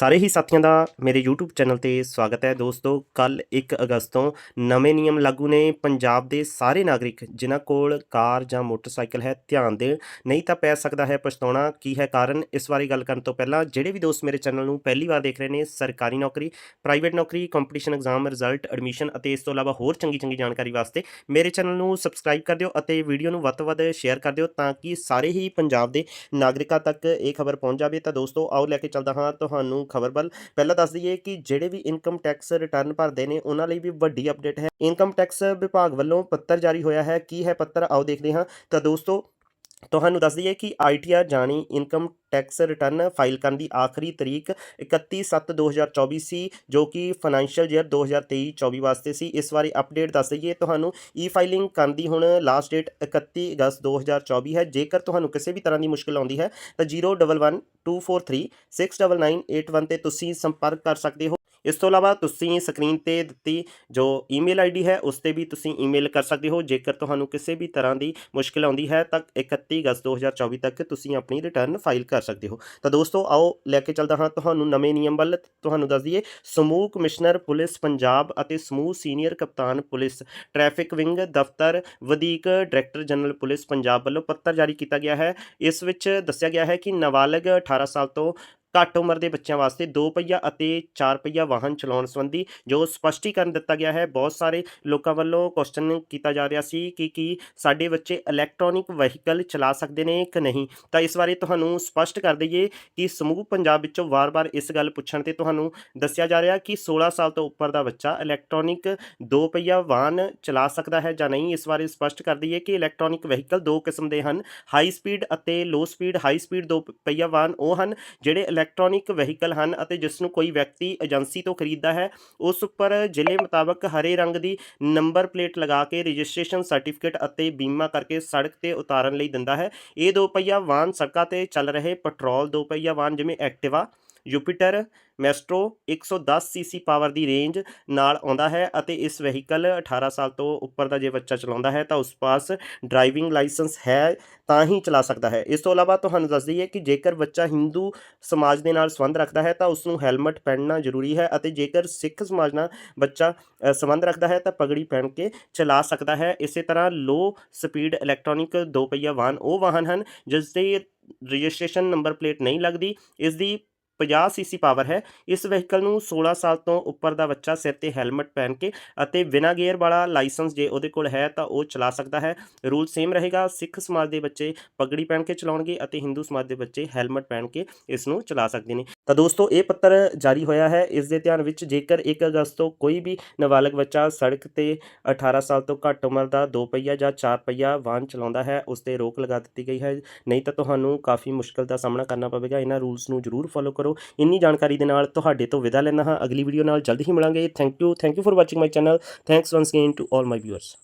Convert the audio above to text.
ਸਾਰੇ ਹੀ ਸਾਥੀਆਂ ਦਾ ਮੇਰੇ YouTube ਚੈਨਲ ਤੇ ਸਵਾਗਤ ਹੈ। ਦੋਸਤੋ ਕੱਲ 1 ਅਗਸਤ ਤੋਂ ਨਵੇਂ ਨਿਯਮ ਲਾਗੂ ਨੇ। ਪੰਜਾਬ ਦੇ ਸਾਰੇ ਨਾਗਰਿਕ, ਜਿਨ੍ਹਾਂ ਕੋਲ ਕਾਰ ਜਾਂ ਮੋਟਰਸਾਈਕਲ ਹੈ, ਧਿਆਨ ਦੇਣ। ਨਹੀਂ ਤਾਂ ਪੈ ਸਕਦਾ ਹੈ ਪਛਤਾਉਣਾ। ਕੀ ਹੈ ਕਾਰਨ? ਇਸ ਬਾਰੇ ਗੱਲ ਕਰਨ ਤੋਂ ਪਹਿਲਾਂ ਜਿਹੜੇ ਵੀ ਦੋਸਤ ਮੇਰੇ ਚੈਨਲ ਨੂੰ ਪਹਿਲੀ ਵਾਰ ਦੇਖ ਰਹੇ ਨੇ, ਸਰਕਾਰੀ ਨੌਕਰੀ, ਪ੍ਰਾਈਵੇਟ ਨੌਕਰੀ ਕੰਪੀਟੀਸ਼ਨ ਐਗਜ਼ਾਮ ਰਿਜ਼ਲਟ ਐਡਮਿਸ਼ਨ ਅਤੇ ਇਸ ਤੋਂ ਇਲਾਵਾ ਹੋਰ ਚੰਗੀ ਚੰਗੀ ਜਾਣਕਾਰੀ ਵਾਸਤੇ ਮੇਰੇ ਚੈਨਲ ਨੂੰ ਸਬਸਕ੍ਰਾਈਬ ਕਰ ਦਿਓ ਅਤੇ ਵੀਡੀਓ ਨੂੰ ਵੱਧ ਤੋਂ ਵੱਧ ਸ਼ੇਅਰ ਕਰ ਦਿਓ ਤਾਂ ਕਿ ਸਾਰੇ ਹੀ ਪੰਜਾਬ ਦੇ ਨਾਗਰਿਕਾਂ ਤੱਕ ਇਹ ਖਬਰ ਪਹੁੰਚ ਜਾਵੇ। ਤਾਂ ਦੋਸਤੋ, ਆਓ ਲੈ ਕੇ ਚੱਲਦਾ ਹਾਂ ਤੁਹਾਨੂੰ ਖਬਰ ਵੱਲ। ਪਹਿਲਾਂ ਦੱਸ ਦਈਏ ਕਿ ਜਿਹੜੇ ਵੀ ਇਨਕਮ ਟੈਕਸ ਰਿਟਰਨ ਭਰਦੇ ਨੇ, ਉਹਨਾਂ ਲਈ ਵੀ ਵੱਡੀ ਅਪਡੇਟ ਹੈ। ਇਨਕਮ ਟੈਕਸ ਵਿਭਾਗ ਵੱਲੋਂ ਪੱਤਰ ਜਾਰੀ ਹੋਇਆ ਹੈ। ਕੀ ਹੈ ਪੱਤਰ? ਆਓ ਦੇਖਦੇ ਹਾਂ। ਤਾਂ ਦੋਸਤੋ ਤੁਹਾਨੂੰ ਦੱਸ ਦਈਏ ਕਿ ਆਈਟੀਆਰ ਜਾਣੀ ਇਨਕਮ ਟੈਕਸ ਰਿਟਰਨ ਫਾਈਲ ਕਰਨ ਦੀ ਆਖਰੀ ਤਰੀਕ 31/7/2024 ਸੀ, ਜੋ ਕਿ ਫਾਈਨੈਂਸ਼ੀਅਲ ਈਅਰ 2023-24 ਵਾਸਤੇ ਸੀ। ਇਸ ਬਾਰੇ ਅਪਡੇਟ ਦੱਸ ਦਈਏ, ਤੁਹਾਨੂੰ ਈ ਫਾਈਲਿੰਗ ਕਰਨ ਦੀ ਹੁਣ ਲਾਸਟ ਡੇਟ 31 ਅਗਸਤ 2024 ਹੈ। ਜੇਕਰ ਤੁਹਾਨੂੰ ਕਿਸੇ ਵੀ ਤਰ੍ਹਾਂ ਦੀ ਮੁਸ਼ਕਲ ਆਉਂਦੀ ਹੈ, ਤਾਂ 0112436991 ਤੇ ਤੁਸੀਂ ਸੰਪਰਕ ਕਰ ਸਕਦੇ ਹੋ। ਇਸ ਤੋਂ ਇਲਾਵਾ ਤੁਸੀਂ ਸਕਰੀਨ ਤੇ ਦਿੱਤੀ ਜੋ ਈਮੇਲ ਆਈਡੀ ਹੈ, ਉਸ ਤੇ ਵੀ ਤੁਸੀਂ ਈਮੇਲ ਕਰ ਸਕਦੇ ਹੋ। ਜੇਕਰ ਤੁਹਾਨੂੰ ਕਿਸੇ ਵੀ ਤਰ੍ਹਾਂ ਦੀ ਮੁਸ਼ਕਲ ਆਉਂਦੀ ਹੈ, ਤਾਂ 31 ਅਗਸਤ 2024 ਤੱਕ ਤੁਸੀਂ ਆਪਣੀ ਰਿਟਰਨ ਫਾਈਲ ਕਰ ਸਕਦੇ ਹੋ। ਤਾਂ ਦੋਸਤੋ, ਆਓ ਲੈ ਕੇ ਚੱਲਦਾ ਹਾਂ ਤੁਹਾਨੂੰ ਨਵੇਂ ਨਿਯਮ ਵੱਲ। ਤੁਹਾਨੂੰ ਦੱਸ ਦਈਏ, ਸਮੂਹ ਕਮਿਸ਼ਨਰ ਪੁਲਿਸ ਪੰਜਾਬ ਅਤੇ ਸਮੂਹ ਸੀਨੀਅਰ ਕਪਤਾਨ ਪੁਲਿਸ ਟ੍ਰੈਫਿਕ ਵਿੰਗ ਦਫ਼ਤਰ ਵਧੀਕ ਡਾਇਰੈਕਟਰ ਜਨਰਲ ਪੁਲਿਸ ਪੰਜਾਬ ਵੱਲੋਂ ਪੱਤਰ ਜਾਰੀ ਕੀਤਾ ਗਿਆ ਹੈ। ਇਸ ਵਿੱਚ ਦੱਸਿਆ ਗਿਆ ਹੈ ਕਿ ਨਾਬਾਲਗ 18 ਸਾਲ ਤੋਂ ਘੱਟ ਉਮਰ ਦੇ ਬੱਚਿਆਂ ਵਾਸਤੇ 2 ਪਹੀਆ ਅਤੇ 4 ਪਹੀਆ ਵਾਹਨ ਚਲਾਉਣ ਸੰਬੰਧੀ ਜੋ ਸਪਸ਼ਟੀਕਰਨ ਦਿੱਤਾ ਗਿਆ ਹੈ, ਬਹੁਤ ਸਾਰੇ ਲੋਕਾਂ ਵੱਲੋਂ ਕੁਐਸਚਨ ਕੀਤਾ ਜਾ ਰਿਹਾ ਸੀ ਕਿ ਕੀ ਸਾਡੇ ਬੱਚੇ ਇਲੈਕਟ੍ਰੋਨਿਕ ਵਹੀਕਲ ਚਲਾ ਸਕਦੇ ਨੇ ਕਿ ਨਹੀਂ? ਤਾਂ ਇਸ ਬਾਰੇ ਤੁਹਾਨੂੰ ਸਪਸ਼ਟ ਕਰ ਦਈਏ ਕਿ ਸਮੂਹ ਪੰਜਾਬ ਵਿੱਚੋਂ ਵਾਰ-ਵਾਰ ਇਸ ਗੱਲ ਪੁੱਛਣ ਤੇ ਤੁਹਾਨੂੰ ਦੱਸਿਆ ਜਾ ਰਿਹਾ ਕਿ 16 ਸਾਲ ਤੋਂ ਉੱਪਰ ਦਾ ਬੱਚਾ ਇਲੈਕਟ੍ਰੋਨਿਕ ਦੋ ਪਹੀਆ ਵਾਹਨ ਚਲਾ ਸਕਦਾ ਹੈ ਜਾਂ ਨਹੀਂ? ਇਸ ਬਾਰੇ ਸਪਸ਼ਟ ਕਰ ਦਈਏ ਕਿ ਇਲੈਕਟ੍ਰੋਨਿਕ ਵਹੀਕਲ ਦੋ ਕਿਸਮ ਦੇ ਹਨ ਹਾਈ ਸਪੀਡ ਅਤੇ ਲੋ ਸਪੀਡ ਹਾਈ ਸਪੀਡ ਦੋ ਪਹੀਆ ਵਾਹਨ ਉਹ ਹਨ ਜਿਹੜੇ ਇਲੈਕਟ੍ਰੋਨਿਕ ਵਹੀਕਲ ਹਨ ਅਤੇ ਜਿਸ ਨੂੰ ਕੋਈ ਵਿਅਕਤੀ ਏਜੰਸੀ ਤੋਂ ਖਰੀਦਦਾ ਹੈ, ਉਸ ਉੱਪਰ ਜ਼ਿਲ੍ਹੇ ਮੁਤਾਬਕ ਹਰੇ ਰੰਗ ਦੀ ਨੰਬਰ ਪਲੇਟ ਲਗਾ ਕੇ ਰਜਿਸਟ੍ਰੇਸ਼ਨ ਸਰਟੀਫਿਕੇਟ ਅਤੇ ਬੀਮਾ ਕਰਕੇ ਸੜਕ ਤੇ ਉਤਾਰਨ ਲਈ ਦਿੰਦਾ ਹੈ। ਇਹ ਦੋ ਪਹੀਆ ਵਾਹਨ ਸੜਕਾਂ ਤੇ ਚੱਲ ਰਹੇ ਪੈਟਰੋਲ ਦੋ ਪਹੀਆ ਵਾਹਨ ਜਿਵੇਂ Activa Jupiter Maestro 110 CC power ਦੀ ਰੇਂਜ ਨਾਲ ਆਉਂਦਾ ਹੈ ਅਤੇ ਇਸ ਵਹੀਕਲ 18 ਸਾਲ ਤੋਂ ਉੱਪਰ ਦਾ ਜੇ ਬੱਚਾ ਚਲਾਉਂਦਾ ਹੈ ਤਾਂ ਉਸ ਪਾਸ ਡਰਾਈਵਿੰਗ ਲਾਇਸੈਂਸ ਹੈ ਤਾਂ ਹੀ ਚਲਾ ਸਕਦਾ ਹੈ। ਇਸ ਤੋਂ ਇਲਾਵਾ ਤੁਹਾਨੂੰ ਦੱਸ ਦਈਏ ਕਿ ਜੇਕਰ ਬੱਚਾ ਹਿੰਦੂ ਸਮਾਜ ਦੇ ਨਾਲ ਸੰਬੰਧ ਰੱਖਦਾ ਹੈ ਤਾਂ ਉਸ ਨੂੰ ਹੈਲਮਟ ਪਹਿਨਣਾ ਜ਼ਰੂਰੀ ਹੈ ਅਤੇ ਜੇਕਰ ਸਿੱਖ ਸਮਾਜ ਨਾਲ ਬੱਚਾ ਸੰਬੰਧ ਰੱਖਦਾ ਹੈ ਤਾਂ ਪਗੜੀ ਪਹਿਨ ਕੇ ਚਲਾ ਸਕਦਾ ਹੈ। ਇਸੇ ਤਰ੍ਹਾਂ ਲੋ ਸਪੀਡ ਇਲੈਕਟ੍ਰੋਨਿਕ ਦੋ ਪਹੀਆ ਵਾਹਨ ਉਹ ਵਾਹਨ ਹਨ ਜਿਸ ਦੇ ਰਜਿਸਟ੍ਰੇਸ਼ਨ ਨੰਬਰ ਪਲੇਟ ਨਹੀਂ ਲੱਗਦੀ। ਇਸ ਦੀ 50 ਸੀਸੀ ਪਾਵਰ ਹੈ। ਇਸ ਵਹੀਕਲ ਨੂੰ 16 ਸਾਲ ਤੋਂ ਉੱਪਰ ਦਾ ਬੱਚਾ ਸਿਰ ਤੇ ਹੈਲਮਟ ਪਹਿਨ ਕੇ ਅਤੇ ਬਿਨਾਂ ਗੇਅਰ ਵਾਲਾ ਲਾਇਸੈਂਸ ਜੇ ਉਹਦੇ ਕੋਲ ਹੈ ਤਾਂ ਉਹ ਚਲਾ ਸਕਦਾ ਹੈ। ਰੂਲ ਸੇਮ ਰਹੇਗਾ। ਸਿੱਖ ਸਮਾਜ ਦੇ ਬੱਚੇ ਪਗੜੀ ਪਹਿਨ ਕੇ ਚਲਾਉਣਗੇ ਅਤੇ ਹਿੰਦੂ ਸਮਾਜ ਦੇ ਬੱਚੇ ਹੈਲਮਟ ਪਹਿਨ ਕੇ ਇਸ ਨੂੰ ਚਲਾ ਸਕਦੇ ਨੇ। ਤਾਂ ਦੋਸਤੋ, ਇਹ ਪੱਤਰ ਜਾਰੀ ਹੋਇਆ ਹੈ। ਇਸ ਦੇ ਧਿਆਨ ਵਿੱਚ ਜੇਕਰ 1 ਅਗਸਤ ਤੋਂ ਕੋਈ ਵੀ ਨਾਬਾਲਗ ਬੱਚਾ ਸੜਕ ਤੇ 18 ਸਾਲ ਤੋਂ ਘੱਟ ਉਮਰ ਦਾ ਦੋ ਪਹੀਆ ਜਾਂ ਚਾਰ ਪਹੀਆ ਵਾਹਨ ਚਲਾਉਂਦਾ ਹੈ, ਉਸ ਤੇ ਰੋਕ ਲਗਾ ਦਿੱਤੀ ਗਈ ਹੈ। ਨਹੀਂ ਤਾਂ ਤੁਹਾਨੂੰ ਕਾਫੀ ਮੁਸ਼ਕਲ ਦਾ ਸਾਹਮਣਾ ਕਰਨਾ ਪਵੇਗਾ। ਇਹਨਾਂ ਰੂਲਸ ਨੂੰ ਜ਼ਰੂਰ ਫੋਲੋ ਕਰੋ। ਇੰਨੀ ਜਾਣਕਾਰੀ ਦੇ ਨਾਲ ਤੁਹਾਡੇ ਤੋਂ ਵਿਦਾ ਲੈਣਾ ਹਾਂ। ਅਗਲੀ ਵੀਡੀਓ ਨਾਲ ਜਲਦੀ ਹੀ ਮਿਲਾਂਗੇ। Thank you thank you for watching my channel thanks once again to all my viewers